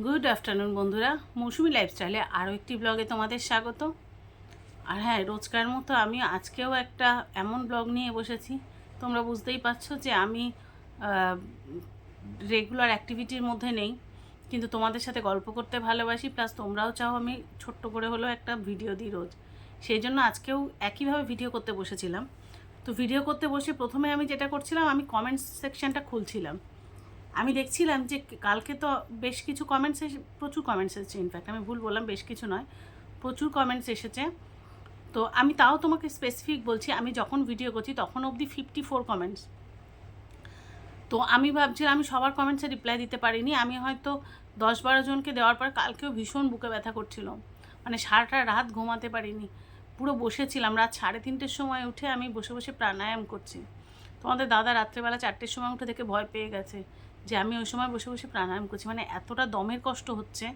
Good afternoon বন্ধুরা। মৌসুমি লাইফস্টাইলে আরও একটি ব্লগে তোমাদের স্বাগত। আর হ্যাঁ রোজকার মতো আমি আজকেও একটা এমন ব্লগ নিয়ে বসেছি। তোমরা বুঝতেই পারছ যে আমি রেগুলার অ্যাক্টিভিটির মধ্যে নেই। কিন্তু তোমাদের সাথে গল্প করতে ভালোবাসি প্লাস তোমরাও চাও আমি ছোট্ট করে হলেও একটা ভিডিও দিই রোজ। সেই জন্য আজকেও একইভাবে ভিডিও করতে বসেছিলাম। তো ভিডিও করতে বসে প্রথমে আমি যেটা করছিলাম, আমি কমেন্টস সেকশনটা খুলছিলাম। আমি দেখছিলাম যে কালকে তো বেশ কিছু কমেন্টস এসে, প্রচুর কমেন্টস এসেছে ইনফ্যাক্ট আমি ভুল বললাম, বেশ কিছু নয়, প্রচুর কমেন্টস এসেছে। তো আমি তাও তোমাকে স্পেসিফিক বলছি, আমি যখন ভিডিও করছি তখন অবধি ফিফটি ফোর কমেন্টস তো আমি ভাবছিলাম, আমি সবার কমেন্টসে রিপ্লাই দিতে পারিনি, আমি হয়তো দশ বারো জনকে দেওয়ার পর কালকেও ভীষণ বুকে ব্যথা করছিল। মানে সারাটা রাত ঘুমাতে পারিনি, পুরো বসেছিলাম, রাত সাড়ে তিনটের সময় উঠে আমি বসে বসে প্রাণায়াম করছি। তোমাদের দাদা রাত্রেবেলা চারটের সময় উঠে থেকে ভয় পেয়ে গেছে যে আমি ওই সময় বসে বসে প্রাণায়াম করছি। মানে এতটা দমের কষ্ট হচ্ছে,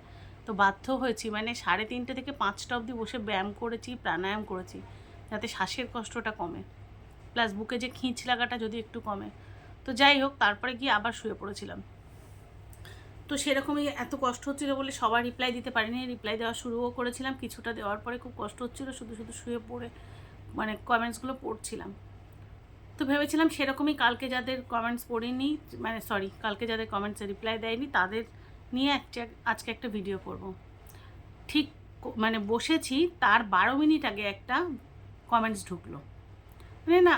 তো বাধ্য হয়েছি। মানে সাড়ে তিনটে থেকে পাঁচটা অবধি বসে ব্যায়াম করেছি, প্রাণায়াম করেছি, যাতে শ্বাসের কষ্টটা কমে। প্লাস বুকে যে খিঁচ লাগাটা যদি একটু কমে। তো যাই হোক, তারপরে গিয়ে আবার শুয়ে পড়েছিলাম। তো সেরকমই এত কষ্ট হচ্ছিল বলে সবার রিপ্লাই দিতে পারিনি। রিপ্লাই দেওয়া শুরুও করেছিলাম। কিছুটা দেওয়ার পরে খুব কষ্ট হচ্ছিল। শুধু শুধু শুয়ে পড়ে মানে কমেন্টসগুলো পড়ছিলাম। তো ভেবেছিলাম সেরকমই কালকে যাদের কমেন্টস পড়িনি মানে সরি কালকে যাদের কমেন্টসে রিপ্লাই দেয়নি, তাদের নিয়ে একটা, আজকে একটা ভিডিও করব। ঠিক মানে বসেছি, তার বারো মিনিট আগে একটা কমেন্টস ঢুকলো। মানে না,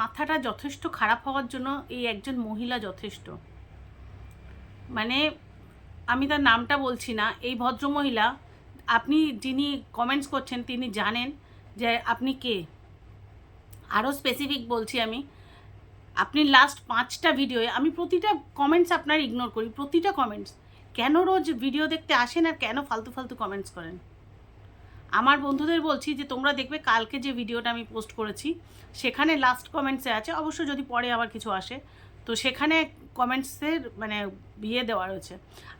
মাথাটা যথেষ্ট খারাপ হওয়ার জন্য এই একজন মহিলা যথেষ্ট। মানে আমি তার নামটা বলছি না, এই ভদ্রমহিলা, আপনি যিনি কমেন্টস করছেন, তিনি জানেন যে আপনি কে? আরও স্পেসিফিক বলছি আমি। আপনি লাস্ট পাঁচটা ভিডিওয়ে আমি প্রতিটা কমেন্টস আপনার ইগনোর করি, প্রতিটা কমেন্টস কেন রোজ ভিডিও দেখতে আসেন আর কেন ফালতু ফালতু কমেন্টস করেন? আমার বন্ধুদের বলছি যে, তোমরা দেখবে কালকে যে ভিডিওটা আমি পোস্ট করেছি, সেখানে লাস্ট কমেন্টসে আছে, অবশ্য যদি পরে আবার কিছু আসে, তো সেখানে কমেন্টসের মানে বিয়ে দেওয়া রয়েছে।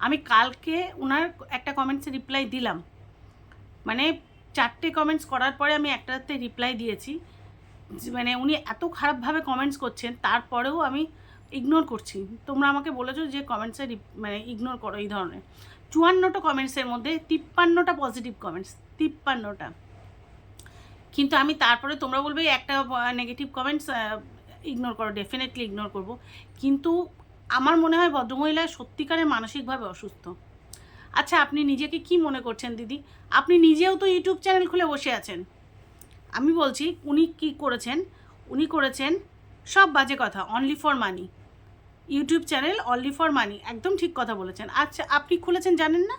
আমি কালকে ওনার একটা কমেন্টসে রিপ্লাই দিলাম। মানে চারটে কমেন্টস করার পরে আমি একটাতে রিপ্লাই দিয়েছি। মানে উনি এত খারাপভাবে কমেন্টস করছেন, তারপরেও আমি ইগনোর করছি। তোমরা আমাকে বলেছ যে কমেন্টসে মানে ইগনোর করো এই ধরনের। চুয়ান্নটা কমেন্টসের মধ্যে তিপ্পান্নটা পজিটিভ কমেন্টস তিপ্পান্নটা। কিন্তু আমি তারপরে তোমরা বলবে একটা নেগেটিভ কমেন্টস ইগনোর করো ডেফিনেটলি ইগনোর করব। কিন্তু আমার মনে হয় ভদ্রমহিলা সত্যিকারে মানসিকভাবে অসুস্থ। আচ্ছা আপনি নিজেকে কি মনে করছেন দিদি? আপনি নিজেও তো ইউটিউব চ্যানেল খুলে বসে আছেন। আমি বলছি, উনি কি করেছেন? উনি করেছেন সব বাজে কথা only for money YouTube channel only for money একদম ঠিক কথা বলেছেন। আচ্ছা আপনি খুলেছেন জানেন না?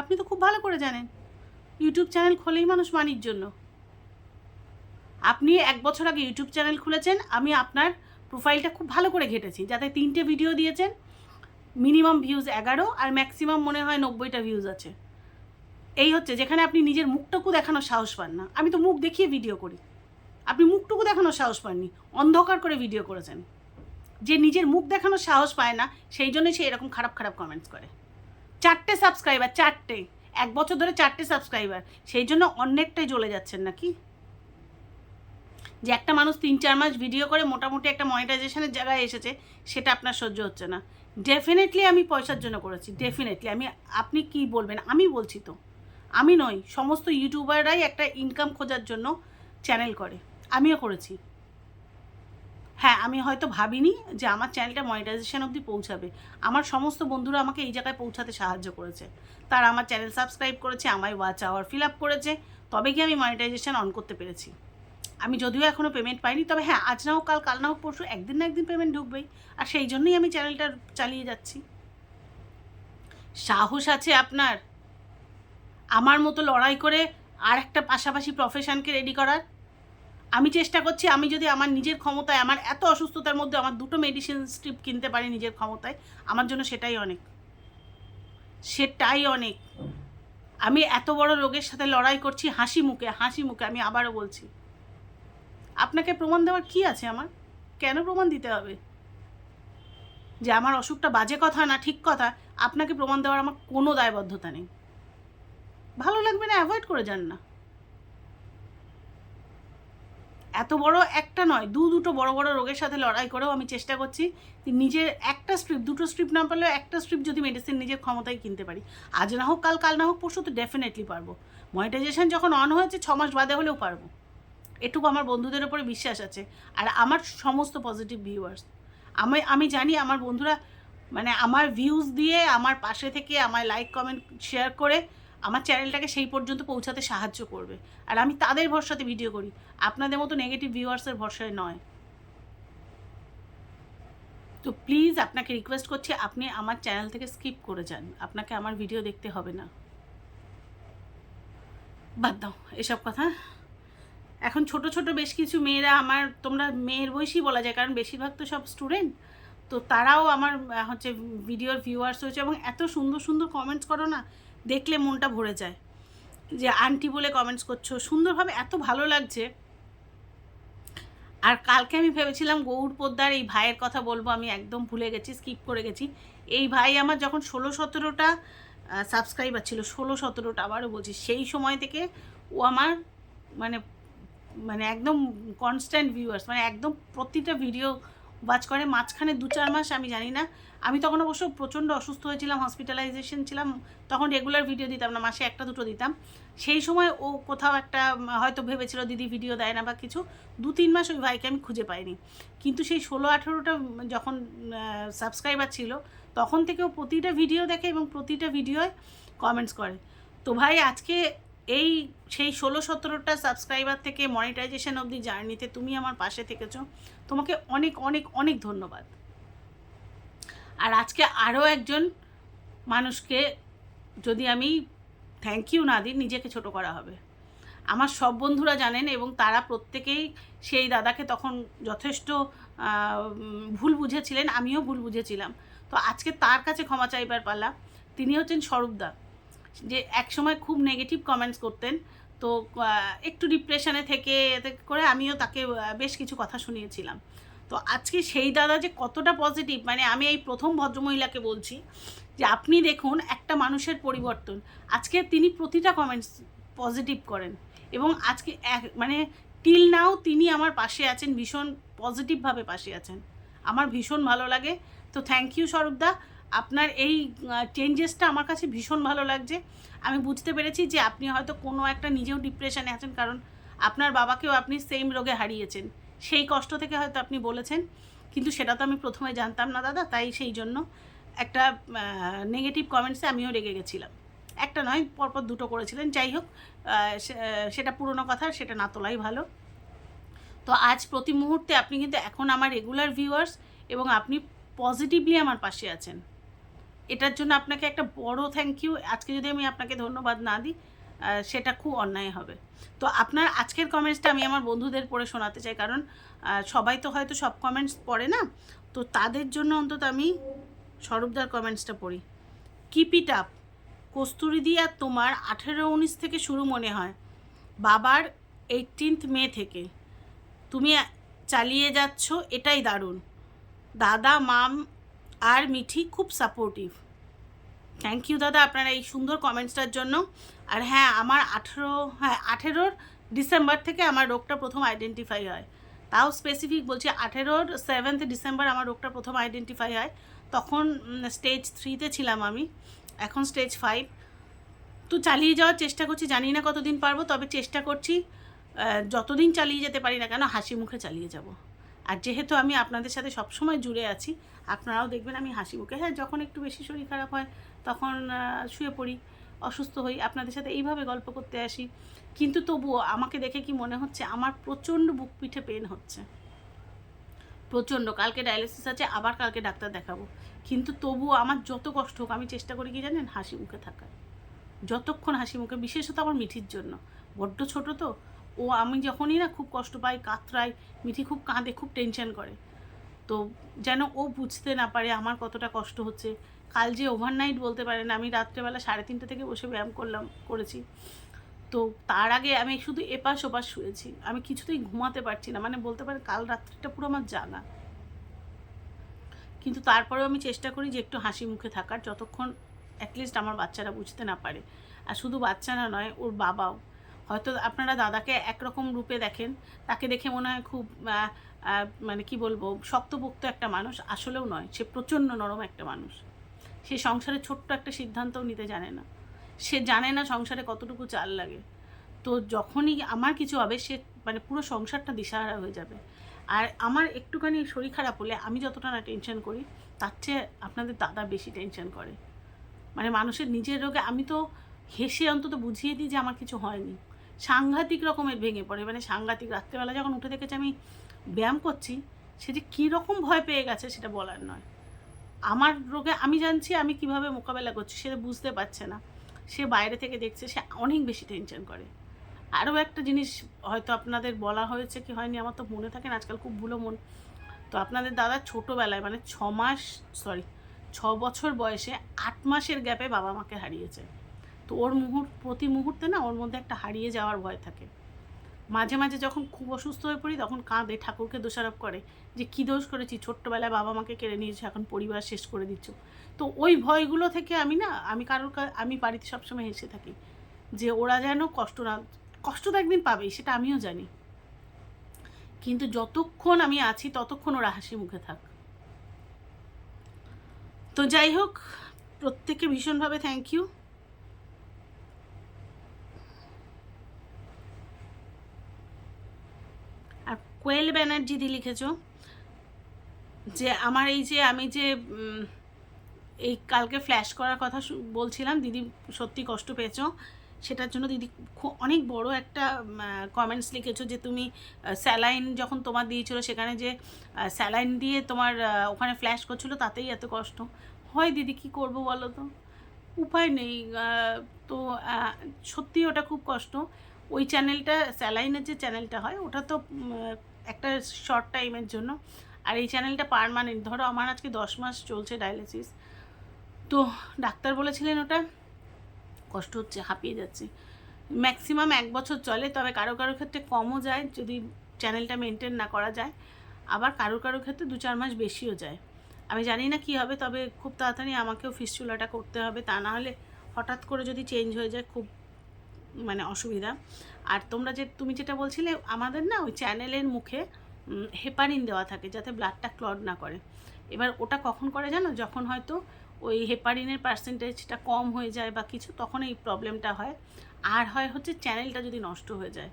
আপনি তো খুব ভালো করে জানেন। ইউটিউব চ্যানেল খোলেই মানুষ মানির জন্য। আপনি এক বছর আগে ইউটিউব চ্যানেল খুলেছেন, আমি আপনার প্রোফাইলটা খুব ভালো করে ঘেটেছি, যাতে তিনটে ভিডিও দিয়েছেন মিনিমাম ভিউজ এগারো, আর ম্যাক্সিমাম মনে হয় নব্বইটা ভিউজ আছে। এই হচ্ছে যেখানে আপনি নিজের মুখটুকু দেখানোর সাহস পান না। আমি তো মুখ দেখিয়ে ভিডিও করি। আপনি মুখটুকু দেখানোর সাহস পাননি। অন্ধকার করে ভিডিও করেছেন। যে নিজের মুখ দেখানোর সাহস পায় না, সেই জন্যই সে এরকম খারাপ খারাপ কমেন্টস করে। চারটে সাবস্ক্রাইবার চারটে। এক বছর ধরে চারটে সাবস্ক্রাইবার সেই জন্য অনেকটাই জ্বলে যাচ্ছেন নাকি? যে একটা মানুষ তিন, চার মাস ভিডিও করে, মোটামুটি একটা মনিটাইজেশনের জায়গায় এসেছে, সেটা আপনার সহ্য হচ্ছে না। ডেফিনেটলি আমি পয়সার জন্য করেছি। ডেফিনেটলি আমি, আপনি কি বলবেন? আমি বলছি তো। আমি নই, সমস্ত ইউটিউবাররাই একটা ইনকাম খোঁজার জন্য চ্যানেল করে। আমিও করেছি। হ্যাঁ আমি হয়তো ভাবিনি যে আমার চ্যানেলটা মনিটাইজেশন অবধি পৌঁছাবে। আমার সমস্ত বন্ধুরা আমাকে এই জায়গায় পৌঁছাতে সাহায্য করেছে। তারা আমার চ্যানেল সাবস্ক্রাইব করেছে, আমায় ওয়াচ আওয়ার ফিল আপ করেছে, তবে কি আমি মনিটাইজেশন অন করতে পেরেছি। আমি যদিও এখনও পেমেন্ট পাইনি, তবে হ্যাঁ আজ না হোক, কাল কাল না হোক, পরশু, একদিন না একদিন পেমেন্ট ঢুকবেই। আর সেই জন্যই আমি চ্যানেলটা চালিয়ে যাচ্ছি। সাহস আছে আপনার? আমার মতো লড়াই করে আর একটা পাশাপাশি প্রফেশনকে রেডি করার? আমি চেষ্টা করছি, আমি যদি আমার নিজের ক্ষমতায়, আমার এত অসুস্থতার মধ্যে আমার দুটো মেডিসিন স্ট্রিপ কিনতে পারি নিজের ক্ষমতায়, আমার জন্য সেটাই অনেক। সেটাই অনেক। আমি এত বড় রোগের সাথে লড়াই করছি হাসি মুখে হাসি মুখে, আমি আবারও বলছি। আপনাকে প্রমাণ দেওয়ার কি আছে আমার? কেন প্রমাণ দিতে হবে? যে আমার অসুখটা বাজে কথা না ঠিক কথা, আপনাকে প্রমাণ দেওয়ার আমার কোনো দায়বদ্ধতা নেই। ভালো লাগবে না অ্যাভয়েড করে যান না। এত বড় একটা নয়, দু দুটো বড় বড় রোগের সাথে লড়াই করেও আমি চেষ্টা করছি নিজের একটা স্ট্রিপ দুটো স্ট্রিপ না পারলেও একটা স্ট্রিপ যদি মেডিসিন নিজের ক্ষমতায় কিনতে পারি। আজ না হোক, কাল কাল না হোক, পরশু তো ডেফিনেটলি পারব। মনিটাইজেশন যখন অন হয়েছে, ছ মাস বাদে হলেও পারব। এটুকু আমার বন্ধুদের উপরে বিশ্বাস আছে। আর আমার সমস্ত পজিটিভ ভিউয়ার্স আমি আমি জানি আমার বন্ধুরা মানে আমার ভিউজ দিয়ে, আমার পাশে থেকে আমার লাইক কমেন্ট শেয়ার করে আমার চ্যানেলটাকে সেই পর্যন্ত পৌঁছাতে সাহায্য করবে। আর আমি তাদের ভরসাতে ভিডিও করি। আপনাদের মতো নেগেটিভ ভিউয়ার্সের ভরসায় নয়। তো প্লিজ আপনাকে রিকোয়েস্ট করছি, আপনি আমার চ্যানেল থেকে স্কিপ করে যান। আপনাকে আমার ভিডিও দেখতে হবে না। বাদ দাও এসব কথা। এখন ছোট ছোট বেশ কিছু মেয়েরা আমার, তোমরা মেয়ের বয়সী বলা যায়, কারণ বেশিরভাগ তো সব স্টুডেন্ট তো তারাও আমার হচ্ছে ভিডিওর ভিউয়ার্স হয়েছে এবং এত সুন্দর সুন্দর কমেন্টস করো না দেখলে মনটা ভরে যায়। যে আন্টি বলে কমেন্টস করছ, সুন্দরভাবে এত ভালো লাগছে। আর কালকে আমি ভেবেছিলাম গৌর পোদ্দার এই ভাইয়ের কথা বলব, আমি একদম ভুলে গেছি স্কিপ করে গেছি। এই ভাই আমার যখন ষোলো সতেরোটা সাবস্ক্রাইবার ছিল, ষোলো সতেরোটা আবারও বলছি, সেই সময় থেকে ও আমার মানে মানে একদম কনস্ট্যান্ট ভিউয়ার্স মানে একদম প্রতিটা ভিডিও ওয়াচ করে, মাঝখানে দু চার মাস আমি জানি না আমি তখন অবশ্য প্রচণ্ড অসুস্থ হয়েছিলাম হসপিটালাইজেশন ছিলাম, তখন রেগুলার ভিডিও দিতাম না, মাসে একটা, দুটো দিতাম। সেই সময় ও কোথাও একটা, হয়তো ভেবেছিল দিদি ভিডিও দেয় না বা কিছু, দু তিন মাস ওই ভাইকে আমি খুঁজে পাইনি। কিন্তু সেই ষোলো, আঠেরোটা যখন সাবস্ক্রাইবার ছিল, তখন থেকেও প্রতিটা ভিডিও দেখে এবং প্রতিটা ভিডিওয় কমেন্টস করে। তো ভাই, আজকে এই সেই ষোলো, সতেরোটা সাবস্ক্রাইবার থেকে মনিটাইজেশন অবধি জার্নিতে তুমি আমার পাশে থেকেছো। তোমাকে অনেক অনেক অনেক ধন্যবাদ। আর আজকে আরও একজন মানুষকে যদি আমি থ্যাংক ইউ না দিই, নিজেকে ছোট করা হবে। আমার সব বন্ধুরা জানেন এবং তারা প্রত্যেকেই সেই দাদাকে তখন যথেষ্ট ভুল বুঝেছিলেন, আমিও ভুল বুঝেছিলাম। তো আজকে তার কাছে ক্ষমা চাইবার পালা। তিনি হচ্ছেন স্বরূপদা যে একসময় খুব নেগেটিভ কমেন্টস করতেন। তো একটু ডিপ্রেশনে থেকে করে আমিও তাকে বেশ কিছু কথা শুনিয়েছিলাম। তো আজকে সেই দাদা যে কতটা পজিটিভ মানে আমি এই প্রথম ভদ্রমহিলাকে বলছি যে আপনি দেখুন একটা মানুষের পরিবর্তন। আজকে তিনি প্রতিটা কমেন্টস পজিটিভ করেন এবং আজকে এক- মানে টিল নাও তিনি আমার পাশে আছেন, ভীষণ পজিটিভভাবে পাশে আছেন। আমার ভীষণ ভালো লাগে। তো থ্যাংক ইউ স্বরূপদা আপনার এই চেঞ্জেসটা আমার কাছে ভীষণ ভালো লাগছে। আমি বুঝতে পেরেছি যে আপনি হয়তো কোনো একটা নিজেও ডিপ্রেশনে আছেন, কারণ আপনার বাবাকেও আপনি সেম রোগে হারিয়েছেন। সেই কষ্ট থেকে হয়তো আপনি বলেছেন, কিন্তু সেটা তো আমি প্রথমে জানতাম না দাদা, তাই সেই জন্য একটা নেগেটিভ কমেন্টসে আমিও রেগে গেছিলাম। একটা নয়, পরপর দুটো করেছিলেন। যাই হোক সেটা পুরনো কথা, সেটা না তোলাই ভালো। তো আজ প্রতি মুহূর্তে আপনি কিন্তু এখন আমার রেগুলার ভিউয়ার্স এবং আপনি পজিটিভলি আমার পাশে আছেন। এটার জন্য আপনাকে একটা বড় থ্যাংক ইউ আজকে যদি আমি আপনাকে ধন্যবাদ না দিই সেটা খুব অন্যায় হবে। তো আপনার আজকের কমেন্টসটা আমি আমার বন্ধুদের পড়ে শোনাতে চাই, কারণ সবাই তো হয়তো সব কমেন্টস পড়ে না। তো তাদের জন্য অন্তত আমি স্বরূপদার কমেন্টসটা পড়ি। কিপ ইট আপ কস্তুরি দি আর তোমার আঠেরো উনিশ থেকে শুরু মনে হয়। বাবার এইটিনথ মে থেকে। তুমি চালিয়ে যাচ্ছ, এটাই দারুণ। দাদা, মাম আর মিঠি খুব সাপোর্টিভ থ্যাংক ইউ দাদা, আপনার এই সুন্দর কমেন্টসটার জন্য। আর হ্যাঁ আমার আঠেরো হ্যাঁ আঠেরোর ডিসেম্বর থেকে আমার রোগটা প্রথম আইডেন্টিফাই হয়। তাও স্পেসিফিক বলছি, আঠেরোর সেভেন্থ ডিসেম্বর আমার রোগটা প্রথম আইডেন্টিফাই হয়। তখন স্টেজ থ্রিতে ছিলাম আমি। এখন স্টেজ ফাইভ তো চালিয়ে যাওয়ার চেষ্টা করছি, জানি না কতদিন পারব, তবে চেষ্টা করছি যতদিন চালিয়ে যেতে পারি না কেন, হাসি মুখে চালিয়ে যাব। আর যেহেতু আমি আপনাদের সাথে সবসময় জুড়ে আছি, আপনারাও দেখবেন আমি হাসি মুখে হ্যাঁ যখন একটু বেশি শরীর খারাপ হয় তখন শুয়ে পড়ি, অসুস্থ হই। আপনাদের সাথে এইভাবে গল্প করতে আসি। কিন্তু তবুও আমাকে দেখে কি মনে হচ্ছে, আমার প্রচণ্ড বুক পিঠে পেন হচ্ছে। প্রচণ্ড। কালকে ডায়ালিসিস আছে, আবার কালকে ডাক্তার দেখাবো। কিন্তু তবুও আমার যত কষ্ট হোক, আমি চেষ্টা করি কি জানেন, হাসি মুখে থাকার। যতক্ষণ হাসি মুখে, বিশেষত আমার মিঠির জন্য। বড্ড ছোট তো। ও, আমি যখনই না খুব কষ্ট পাই, কাতরাই, মিঠি খুব কাঁদে, খুব টেনশন করে। তো যেন ও বুঝতে না পারে আমার কতটা কষ্ট হচ্ছে। কাল যে ওভারনাইট বলতে পারে না আমি রাত্রেবেলা সাড়ে তিনটে থেকে বসে ব্যায়াম করলাম, করেছি। তো তার আগে আমি শুধু এপাশ ওপাশ শুয়েছি। আমি কিছুতেই ঘুমাতে পারছি না মানে বলতে পারে কাল রাত্রিটা পুরো আমার জাগা কিন্তু তারপরেও আমি চেষ্টা করি যে একটু হাসি মুখে থাকার, যতক্ষণ অ্যাটলিস্ট আমার বাচ্চারা বুঝতে না পারে। আর শুধু বাচ্চারা নয়, ওর বাবাও। হয়তো আপনারা দাদাকে একরকম রূপে দেখেন, তাকে দেখে মনে হয় খুব মানে কি বলব, শক্তপোক্ত একটা মানুষ। আসলেও নয়, সে প্রচণ্ড নরম একটা মানুষ। সে সংসারে ছোট্ট একটা সিদ্ধান্তও নিতে জানে না। সে জানে না সংসারে কতটুকু চাল লাগে। তো যখনই আমার কিছু হবে, সে মানে পুরো সংসারটা দিশাহারা হয়ে যাবে। আর আমার একটুখানি শরীর খারাপ হলে আমি যতটা না টেনশন করি, তার চেয়ে আপনাদের দাদা বেশি টেনশন করে। মানে মানুষের নিজের রোগে আমি তো হেসে অন্তত বুঝিয়ে দিই যে আমার কিছু হয়নি। সাংঘাতিক রকমের ভেঙে পড়ে। মানে সাংঘাতিক রাত্রেবেলা যখন উঠে দেখেছি আমি ব্যায়াম করছি, সে যে কী রকম ভয় পেয়ে গেছে সেটা বলার নয়। আমার রোগে আমি জানছি আমি কীভাবে মোকাবেলা করছি, সে বুঝতে পারছে না। সে বাইরে থেকে দেখছে, সে অনেক বেশি টেনশন করে। আরও একটা জিনিস হয়তো আপনাদের বলা হয়েছে কি হয়নি, আমার তো মনে থাকে না, আজকাল খুব ভুলো মন। তো আপনাদের দাদা ছোটোবেলায় মানে ছ মাস সরি ছ বছর বয়সে আট মাসের গ্যাপে বাবা মাকে হারিয়েছে। তো ওর মুহূর্ত প্রতি মুহূর্তে না ওর মধ্যে একটা হারিয়ে যাওয়ার ভয় থাকে। মাঝে মাঝে যখন খুব অসুস্থ হয়ে পড়ি, তখন কাঁদে, ঠাকুরকে দোষারোপ করে যে কী দোষ করেছি? ছোট্টবেলায় বাবা মাকে কেড়ে নিয়েছে, এখন পরিবার শেষ করে দিচ্ছ। তো ওই ভয়গুলো থেকে আমি না, আমি কারোর আমি বাড়িতে সবসময় হেসে থাকি যে ওরা যেন কষ্ট না, কষ্ট তো একদিন পাবেই, সেটা আমিও জানি। কিন্তু যতক্ষণ আমি আছি, ততক্ষণ ওরা হাসি মুখে থাক। তো যাই হোক, প্রত্যেককে ভীষণভাবে থ্যাংক ইউ আর কোয়েল ব্যানার্জি দি লিখেছ? যে আমার এই যে আমি যে এই কালকে ফ্ল্যাশ করার কথা বলছিলাম, দিদি সত্যি কষ্ট পেয়েছ। সেটার জন্য দিদি অনেক বড় একটা কমেন্টস লিখেছো যে তুমি স্যালাইন যখন তোমার দিয়েছিল সেখানে যে স্যালাইন দিয়ে তোমার ওখানে ফ্ল্যাশ করছিল তাতেই এত কষ্ট। হয় দিদি, কি করব বলো তো? উপায় নেই তো সত্যি ওটা খুব কষ্ট। ওই চ্যানেলটা স্যালাইনের যে চ্যানেলটা হয়, ওটা তো একটা শর্ট টাইমের জন্য। আর এই চ্যানেলটা পারমানেন্ট ধরো আমার আজকে দশ মাস চলছে ডায়ালিসিস তো ডাক্তার বলেছিলেন ওটা। কষ্ট হচ্ছে, হাঁপিয়ে যাচ্ছে। ম্যাক্সিমাম এক বছর চলে, তবে কারও কারও ক্ষেত্রে কমও যায় যদি চ্যানেলটা মেনটেন না করা যায়। আবার কারও কারও ক্ষেত্রে দু চার মাস বেশিও যায়। আমি জানি না কী হবে, তবে খুব তাড়াতাড়ি আমাকেও ফিস্চুলাটা করতে হবে। তা না হলে হঠাৎ করে যদি চেঞ্জ হয়ে যায়, খুব মানে অসুবিধা। আর তোমরা যে, তুমি যেটা বলছিলে, আমাদের না ওই চ্যানেলের মুখে হেপারিন দেওয়া থাকে যাতে ব্লাডটা ক্লড না করে। এবার ওটা কখন করে জানো? যখন হয়তো ওই হেপারিনের পার্সেন্টেজটা কম হয়ে যায় বা কিছু, তখন এই প্রবলেমটা হয়। আর হয় হচ্ছে চ্যানেলটা যদি নষ্ট হয়ে যায়।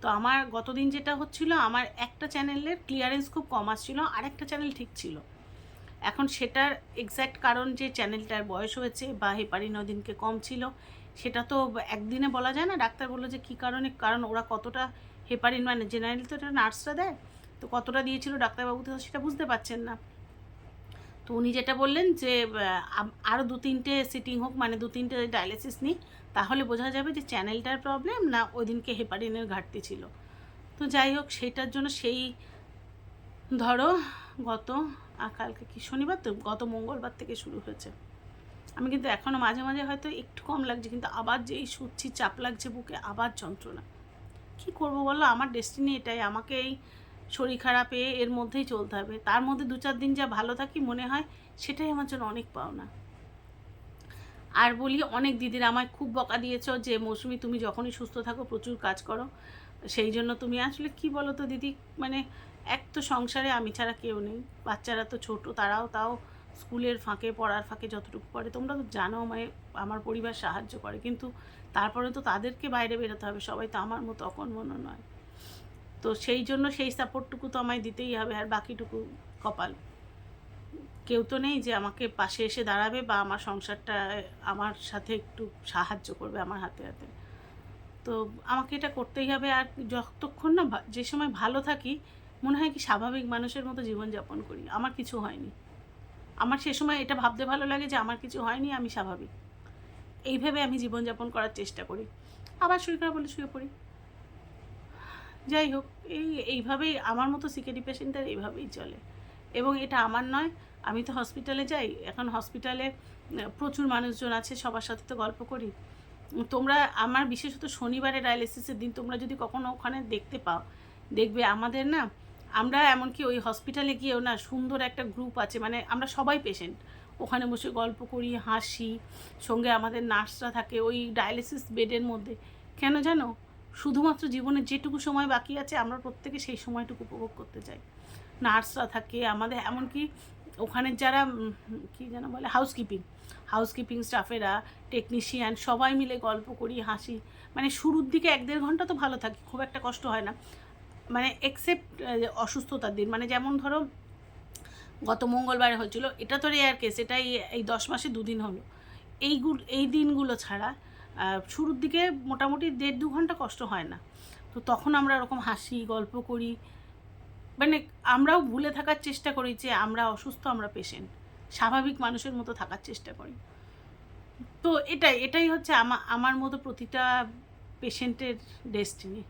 তো আমার গতদিন যেটা হচ্ছিল, আমার একটা চ্যানেলের ক্লিয়ারেন্স খুব কম আসছিল আর একটা চ্যানেল ঠিক ছিল। এখন সেটার এক্স্যাক্ট কারণ যে চ্যানেলটার বয়স হয়েছে বা হেপারিন ওদিনকে কম ছিল সেটা তো একদিনে বলা যায় না। ডাক্তার বলল যে, কী কারণে? কারণ ওরা কতটা হেপারিন মানে জেনারেল তো এটা নার্সরা দেয়। তো কতটা দিয়েছিল ডাক্তারবাবু তো সেটা বুঝতে পারছেন না। তো উনি যেটা বললেন যে আরও দু তিনটে সিটিং হোক মানে দু তিনটে ডায়ালিসিস নিই তাহলে বোঝা যাবে যে চ্যানেলটার প্রবলেম না ওই দিনকে হেপারিনের ঘাটতি ছিল। তো যাই হোক সেটার জন্য সেই, ধরো গত কালকে কি শনিবার তো? গত মঙ্গলবার থেকে শুরু হয়েছে। আমি কিন্তু এখনও মাঝে মাঝে হয়তো একটু কম লাগছে, কিন্তু আবার যেই সুচ্ছি চাপ লাগছে বুকে আবার যন্ত্রণা। কি করব বলো? আমার ডেস্টিনি এটাই। আমাকে এই শরীর খারাপে এর মধ্যেই চলতে হবে। তার মধ্যে দু চার দিন যা ভালো থাকি মনে হয়, সেটাই আমার জন্য অনেক পাওনা। আর বলি, অনেক দিদিরা আমায় খুব বকা দিয়েছ যে, মৌসুমি, তুমি যখনই সুস্থ থাকো, প্রচুর কাজ করো। সেই জন্য তুমি আসলে কি বলো তো দিদি? মানে এক তো সংসারে আমি ছাড়া কেউ নেই। বাচ্চারা তো ছোট, তারাও তাও স্কুলের ফাঁকে, পড়ার ফাঁকে যতটুকু পড়ে তোমরা তো জানো আমায়, আমার পরিবার সাহায্য করে। কিন্তু তারপরে তো তাদেরকে বাইরে বেরোতে হবে, সবাই তো আমার মতো অকর্মণ্য নয়। তো সেই জন্য সেই সাপোর্টটুকু তো আমায় দিতেই হবে, আর বাকিটুকু কপাল। কেউ তো নেই যে আমাকে পাশে এসে দাঁড়াবে বা আমার সংসারটা আমার সাথে একটু সাহায্য করবে আমার হাতে হাতে। তো আমাকে এটা করতেই হবে, আর যতক্ষণ না যে সময় ভালো থাকি, মনে হয় কি স্বাভাবিক মানুষের মতো জীবনযাপন করি। আমার কিছু হয়নি। আমার সে সময় এটা ভাবতে ভালো লাগে যে আমার কিছু হয়নি, আমি স্বাভাবিক। এইভাবে আমি জীবনযাপন করার চেষ্টা করি। আবার শুয়ে খারাপ বলে শুয়ে পড়ি। যাই হোক, এই, এইভাবেই, আমার মতো সিকেডি পেশেন্টের এইভাবেই চলে। এবং এটা আমার নয়, আমি তো হসপিটালে যাই। এখন হসপিটালে প্রচুর মানুষজন আছে, সবার সাথে তো গল্প করি। তোমরা, আমার বিশেষত শনিবারে ডায়ালিসিসের দিন তোমরা যদি কখনো ওখানে দেখতে পাও, দেখবে আমাদের না আমরা এমনকি ওই হসপিটালে গিয়েও না সুন্দর একটা গ্রুপ আছে মানে আমরা সবাই পেশেন্ট ওখানে বসে গল্প করি, হাসি, সঙ্গে আমাদের নার্সরা থাকে ওই ডায়ালিসিস বেডের মধ্যে। কেন জানো? শুধুমাত্র জীবনের যেটুকু সময় বাকি আছে, আমরা প্রত্যেকে সেই সময়টুকু উপভোগ করতে চাই। নার্সরা থাকে, আমাদের এমনকি ওখানের যারা কি যেন বলে হাউসকিপিং হাউসকিপিং স্টাফেরা টেকনিশিয়ান সবাই মিলে গল্প করি, হাসি। মানে শুরুর দিকে এক দেড় ঘণ্টা তো ভালো থাকি, খুব একটা কষ্ট হয় না। মানে এক্সেপ্ট অসুস্থতার দিন। মানে যেমন ধরো, গত মঙ্গলবারে হয়েছিল, এটা তো রেয়ার কেস এটা এই- দশ মাসে দুদিন হলো। এইগুলো এই দিনগুলো ছাড়া শুরুর দিকে মোটামুটি দেড় দু ঘণ্টা কষ্ট হয় না। তো তখন আমরা ওরকম হাসি, গল্প করি। মানে আমরাও ভুলে থাকার চেষ্টা করি যে আমরা অসুস্থ, আমরা পেশেন্ট স্বাভাবিক মানুষের মতো থাকার চেষ্টা করি। তো এটাই এটাই হচ্ছে আমার মতো প্রতিটা পেশেন্টের ডেস্টিনি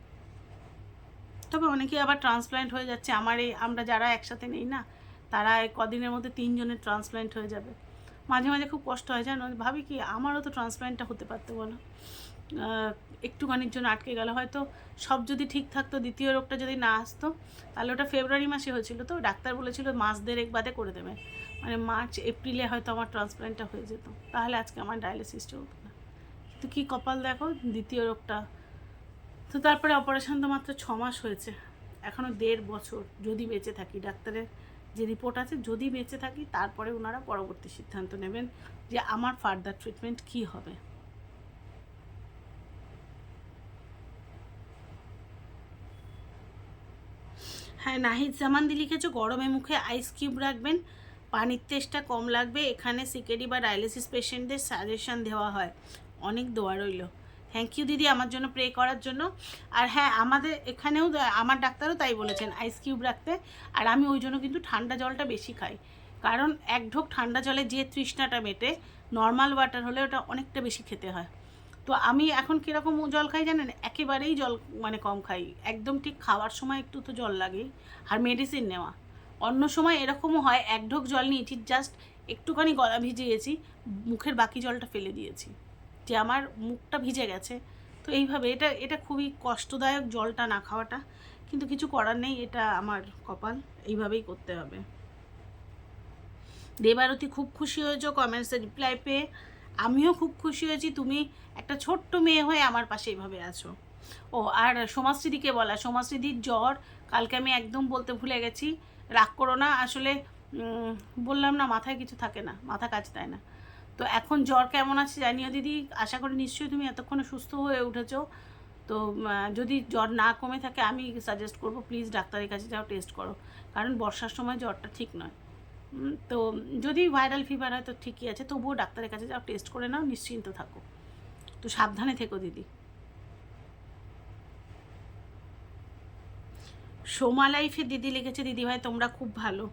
তবে অনেকে আবার ট্রান্সপ্ল্যান্ট হয়ে যাচ্ছে। আমার এই, আমরা যারা একসাথে নেই না, তারা এই কদিনের মধ্যে তিনজনের ট্রান্সপ্ল্যান্ট হয়ে যাবে। মাঝে মাঝে খুব কষ্ট হয়, জানো? ভাবি কি, আমারও তো ট্রান্সপ্ল্যান্টটা হতে পারতো বলো। একটুখানির জন্য আটকে গেল। হয়তো সব যদি ঠিক থাকতো, দ্বিতীয় রোগটা যদি না আসতো, তাহলে ওটা ফেব্রুয়ারি মাসে হয়েছিল তো। ডাক্তার বলেছিল মাস দেড়েক বাদে করে দেবে। মানে মার্চ, এপ্রিলে হয়তো আমার ট্রান্সপ্ল্যান্টটা হয়ে যেত। তাহলে আজকে আমার ডায়ালিসিসটা হতো না। কিন্তু কী কপাল দেখো, দ্বিতীয় রোগটা তো তারপরে অপারেশন তো মাত্র ছ মাস হয়েছে। এখনও দেড় বছর যদি বেঁচে থাকি। ডাক্তারের যে রিপোর্ট আছে, যদি বেঁচে থাকি, তারপরে ওনারা পরবর্তী সিদ্ধান্ত নেবেন যে আমার ফার্দার ট্রিটমেন্ট কী হবে। হ্যাঁ নাহিদ জামানদি লিখেছো গরমে মুখে আইস কিউব রাখবেন। পানির তেষ্টা কম লাগবে। এখানে সিকেডি বা ডায়ালিসিস পেশেন্টদের সাজেশন দেওয়া হয়। অনেক দোয়া রইল। থ্যাংক ইউ দিদি, আমার জন্য প্রে করার জন্য। আর হ্যাঁ আমাদের এখানেও আমার ডাক্তারও তাই বলেছেন আইস কিউব রাখতে। আর আমি ওই জন্য কিন্তু ঠান্ডা জলটা বেশি খাই। কারণ এক ঢোক ঠান্ডা জলে যে তৃষ্ণাটা মেটে নর্মাল ওয়াটার হলে ওটা অনেকটা বেশি খেতে হয়। তো আমি এখন কীরকম জল খাই জানেন? একেবারেই জল মানে কম খাই। একদম ঠিক খাওয়ার সময় একটু তো জল লাগে আর মেডিসিন নেওয়া। অন্য সময় এরকমও হয়, এক ঢোক জল নিয়ে ঠিক জাস্ট একটুখানি গলা ভিজিয়েছি, মুখের বাকি জলটা ফেলে দিয়েছি। যে আমার মুখটা ভিজে গেছে। তো এইভাবে এটা এটা খুবই কষ্টদায়ক জলটা না খাওয়াটা। কিন্তু কিছু করার নেই, এটা আমার কপাল। এইভাবেই করতে হবে। দেবারতী খুব খুশি হয়েছো কমেন্টসে রিপ্লাই পেয়ে। আমিও খুব খুশি হয়েছি, তুমি একটা ছোট্ট মেয়ে হয়ে আমার পাশে এইভাবে আছো। ও, আর সমাজশ্রীদিকে বলা সমাজশ্রীদির জ্বর কালকে আমি একদম বলতে ভুলে গেছি। রাগ করো না, আসলে বললাম না, মাথায় কিছু থাকে না, মাথা কাজ দেয় না। তো এখন জ্বর কেমন আছে জানিও দিদি। আশা করি নিশ্চয়ই তুমি এতক্ষণে সুস্থ হয়ে উঠেছ। তো যদি জ্বর না কমে থাকে আমি সাজেস্ট করব প্লিজ ডাক্তারের কাছে যাও টেস্ট করো। কারণ বর্ষার সময় জ্বরটা ঠিক নয়। তো যদি ভাইরাল ফিভার হয় তো ঠিকই আছে, তবুও ডাক্তারের কাছে যাও টেস্ট করে নাও, নিশ্চিন্ত থাকো। তো সাবধানে থেকো দিদি। সোমা লাইফে দিদি লিখেছে, দিদি ভাই, তোমরা খুব ভালো।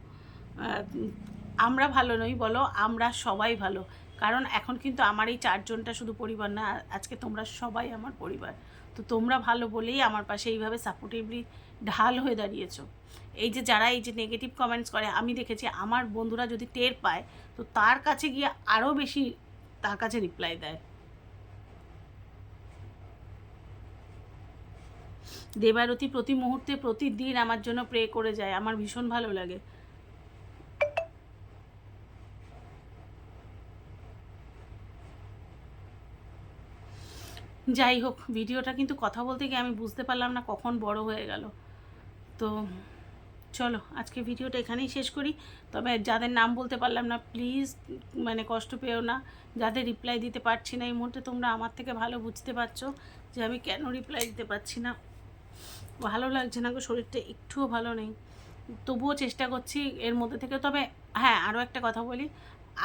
আমরা ভালো নই বলো, আমরা সবাই ভালো। কারণ এখন কিন্তু আমার এই চারজনটা শুধু পরিবার না, আজকে তোমরা সবাই আমার পরিবার। তো তোমরা ভালো বলেই আমার পাশে এইভাবে সাপোর্টিভলি ঢাল হয়ে দাঁড়িয়েছো। এই যে যারা এই যে নেগেটিভ কমেন্টস করে, আমি দেখেছি আমার বন্ধুরা যদি টের পায়, তো তার কাছে গিয়ে আরও বেশি তার কাছে রিপ্লাই দেয়। দেবারতী প্রতি মুহূর্তে, প্রতিদিন আমার জন্য প্রে করে যায়, আমার ভীষণ ভালো লাগে। যাই হোক, ভিডিওটা কিন্তু কথা বলতে গিয়ে আমি বুঝতে পারলাম না কখন বড় হয়ে গেল। তো চলো, আজকে ভিডিওটা এখানেই শেষ করি। তবে যাদের নাম বলতে পারলাম না প্লিজ মানে কষ্ট পেও না। যাদের রিপ্লাই দিতে পারছি না, এই মুহূর্তে তোমরা আমার থেকে ভালো বুঝতে পারছ যে আমি কেন রিপ্লাই দিতে পারছি না। ভালো লাগছে না গো, শরীরটা একটুও ভালো নেই। তবুও চেষ্টা করছি এর মধ্যে থেকে। তবে হ্যাঁ আরও একটা কথা বলি।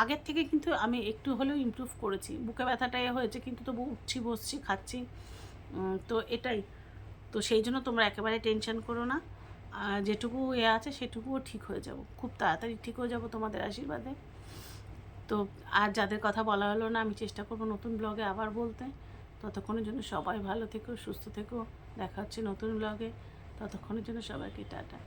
আগের থেকে কিন্তু আমি একটু হলেও ইমপ্রুভ করেছি। বুকে ব্যথাটাই হয়েছে, কিন্তু তবু উঠছি, বসছি, খাচ্ছি। তো এটাই। তো সেই জন্য তোমরা একেবারে টেনশন করো না। যেটুকু এ আছে, সেটুকুও ঠিক হয়ে যাব। খুব তাড়াতাড়ি ঠিক হয়ে যাব তোমাদের আশীর্বাদে। তো আর যাদের কথা বলা হলো না, আমি চেষ্টা করব নতুন ব্লগে আবার বলতে। ততক্ষণের জন্য সবাই ভালো থেকো, সুস্থ থেকো। দেখা হচ্ছে নতুন ব্লগে ততক্ষণের জন্য সবাইকে টাটা।